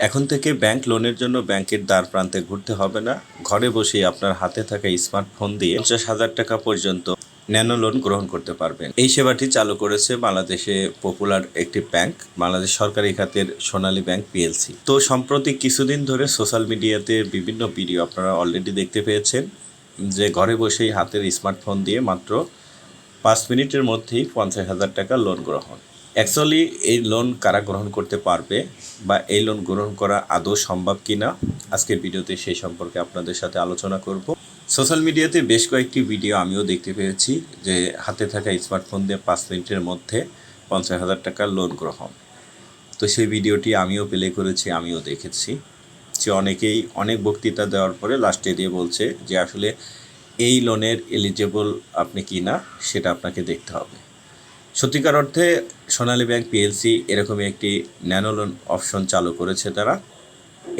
এখন থেকে ব্যাংক লোনের জন্য ব্যাংকের দ্বার প্রান্তে ঘুরতে হবে না। ঘরে বসেই আপনার হাতে থাকা স্মার্টফোন দিয়ে পঞ্চাশ হাজার টাকা পর্যন্ত ন্যানো লোন গ্রহণ করতে পারবেন। এই সেবাটি চালু করেছে বাংলাদেশে পপুলার একটি ব্যাংক বাংলাদেশ সরকারি খাতের সোনালী ব্যাংক পিএলসি তো সম্প্রতি কিছুদিন ধরে সোশ্যাল মিডিয়াতে বিভিন্ন ভিডিও আপনারা অলরেডি দেখতে পেয়েছেন, যে ঘরে বসেই হাতের স্মার্টফোন দিয়ে মাত্র পাঁচ মিনিটের মধ্যেই পঞ্চাশ হাজার টাকা লোন গ্রহণ। অ্যাকচুয়ালি এই লোন কারা গ্রহণ করতে পারবে বা এই লোন গ্রহণ করা আদৌ সম্ভব কি না আজকের ভিডিওতে সেই সম্পর্কে আপনাদের সাথে আলোচনা করব। সোশ্যাল মিডিয়াতে বেশ কয়েকটি ভিডিও আমিও দেখতে পেয়েছি যে হাতে থাকা স্মার্টফোন দিয়ে পাঁচ মিনিটের মধ্যে পঞ্চাশ হাজার টাকা লোন গ্রহণ। তো সেই ভিডিওটি আমিও প্লে করেছি, আমিও দেখেছি। যে অনেকেই অনেক বক্তৃতা দেওয়ার পরে লাস্টে দিয়ে বলছে যে আসলে এই লোনের এলিজেবল আপনি কি না সেটা আপনাকে দেখতে হবে। সত্যিকার অর্থে সোনালী ব্যাংক পিএলসি এরকমই একটি ন্যানো লোন অপশন চালু করেছে তারা।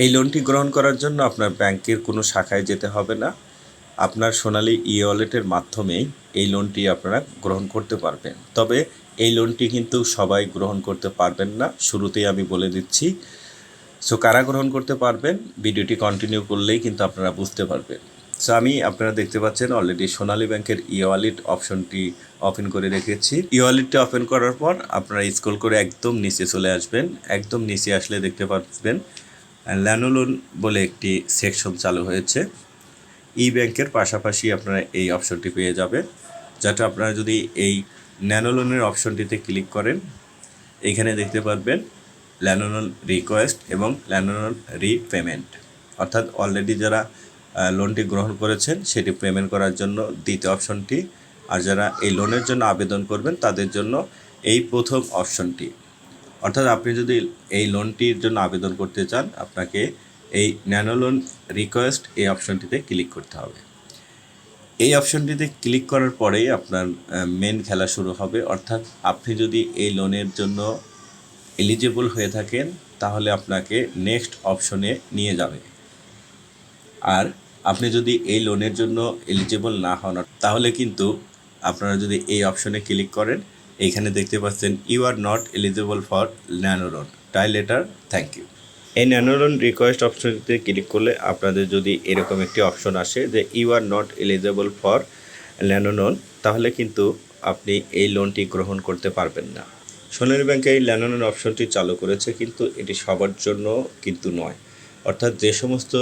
এই লোনটি গ্রহণ করার জন্য আপনার ব্যাংকের কোনো শাখায় যেতে হবে না। আপনার সোনালী ই ওয়ালেটের মাধ্যমেই এই লোনটি আপনারা গ্রহণ করতে পারবেন। তবে এই লোনটি কিন্তু সবাই গ্রহণ করতে পারবেন না, শুরুতেই আমি বলে দিচ্ছি। সো কারা গ্রহণ করতে পারবেন? ভিডিওটি কন্টিনিউ করলেই কিন্তু আপনারা বুঝতে পারবেন। সো আমি আপনারা দেখতে পাচ্ছেন অলরেডি সোনালী ব্যাংকের ই ওয়ালেট অপশনটি ওপেন করে রেখেছি। ই ওয়ালেটটি ওপেন করার পর আপনারা স্ক্রল করে একদম নিচে চলে আসবেন। একদম নিচে আসলে দেখতে পাচ্ছেন ল্যানোলোন বলে একটি সেকশন চালু হয়েছে। ই ব্যাংকের পাশাপাশি আপনারা এই অপশনটি পেয়ে যাবেন। যাতে আপনারা যদি এই ন্যানোলোনের অপশনটিতে ক্লিক করেন, এখানে দেখতে পারবেন ল্যানোলন রিকোয়েস্ট এবং ল্যানোলন রিপেমেন্ট অর্থাৎ অলরেডি যারা লোনটি গ্রহণ করেছেন, সেটি পেমেন্ট করার জন্য দ্বিতীয় অপশনটি আর যারা এই লোনের জন্য আবেদন করবেন, তাদের জন্য এই প্রথম অপশনটি অর্থাৎ আপনি যদি এই লোনটির জন্য আবেদন করতে চান, আপনাকে এই ন্যানো লোন রিকোয়েস্ট এই অপশনটিতে ক্লিক করতে হবে। এই অপশনটিতে ক্লিক করার পরেই আপনার মেন খেলা শুরু হবে। অর্থাৎ আপনি যদি এই লোনের জন্য এলিজিবল হয়ে থাকেন, তাহলে আপনাকে নেক্সট অপশনে নিয়ে যাবে। আর আপনি যদি এই লোনের জন্য এলিজিবল না হন, তাহলে কিন্তু আপনারা যদি এই অপশনে ক্লিক করেন এইখানে দেখতে পাচ্ছেন you are not eligible for nano loan try later thank you এই ন্যানো লোন রিকোয়েস্ট অপশনটিতে ক্লিক করলে আপনাদের যদি এরকম একটি অপশন আসে যে you are not eligible for nano loan তাহলে কিন্তু আপনি এই লোনটি গ্রহণ করতে পারবেন না। সোনালী ব্যাংকে এই ল্যানোন অপশনটি চালু করেছে কিন্তু এটি সবার জন্য কিন্তু নয়। অর্থাৎ যে সমস্ত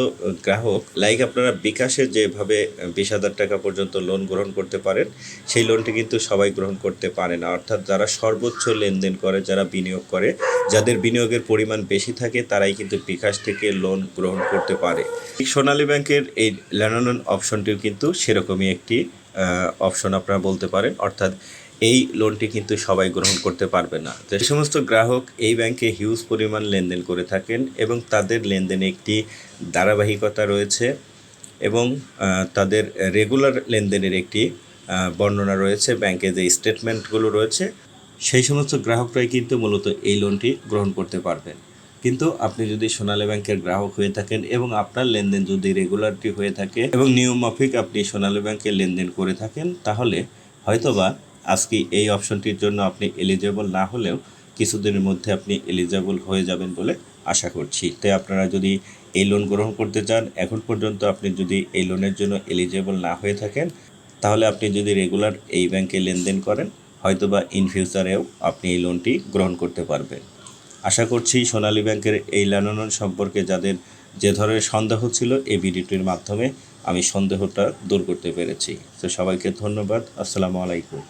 গ্রাহক লাইক আপনারা বিকাশে যেভাবে বিশ হাজার টাকা পর্যন্ত লোন গ্রহণ করতে পারেন, সেই লোনটি কিন্তু সবাই গ্রহণ করতে পারে না। অর্থাৎ যারা সর্বোচ্চ লেনদেন করে, যারা বিনিয়োগ করে, যাদের বিনিয়োগের পরিমাণ বেশি থাকে, তারাই কিন্তু বিকাশ থেকে লোন গ্রহণ করতে পারে। সোনালী ব্যাংকের এই ল্যানোন অপশনটিও কিন্তু সেরকমই একটি অপশন আপনারা বলতে পারেন। অর্থাৎ এই লোনটি কিন্তু সবাই গ্রহণ করতে পারবে না। যে সমস্ত গ্রাহক এই ব্যাংকে হিউজ পরিমাণ লেনদেন করে থাকেন এবং তাদের লেনদেনে একটি ধারাবাহিকতা রয়েছে এবং তাদের রেগুলার লেনদেনের একটি বর্ণনা রয়েছে, ব্যাংকে যে স্টেটমেন্টগুলো রয়েছে, সেই সমস্ত গ্রাহকরাই কিন্তু মূলত এই লোনটি গ্রহণ করতে পারবেন। কিন্তু আপনি যদি সোনালী ব্যাংকের গ্রাহক হয়ে থাকেন এবং আপনার লেনদেন যদি রেগুলারটি হয়ে থাকে এবং নিয়ম মাফিক আপনি সোনালী ব্যাংকে লেনদেন করে থাকেন, তাহলে হয়তোবা আজকে এই অপশনটির জন্য আপনি এলিজেবল না হলেও কিছুদিনের মধ্যে আপনি এলিজেবল হয়ে যাবেন বলে আশা করছি। তাই আপনারা যদি এই লোন গ্রহণ করতে চান, এখন পর্যন্ত আপনি যদি এই লোনের জন্য এলিজেবল না হয়ে থাকেন, তাহলে আপনি যদি রেগুলার এই ব্যাংকে লেনদেন করেন, হয়তোবা ইন ফিউচারেও আপনি এই লোনটি গ্রহণ করতে পারবেন। আশা করছি সোনালী ব্যাংকের এই লেনদেন সম্পর্কে যাদের যে ধরনের সন্দেহ ছিল এই ভিডিওটির মাধ্যমে আমি সন্দেহটা দূর করতে পেরেছি। তো সবাইকে ধন্যবাদ। আসসালামু আলাইকুম।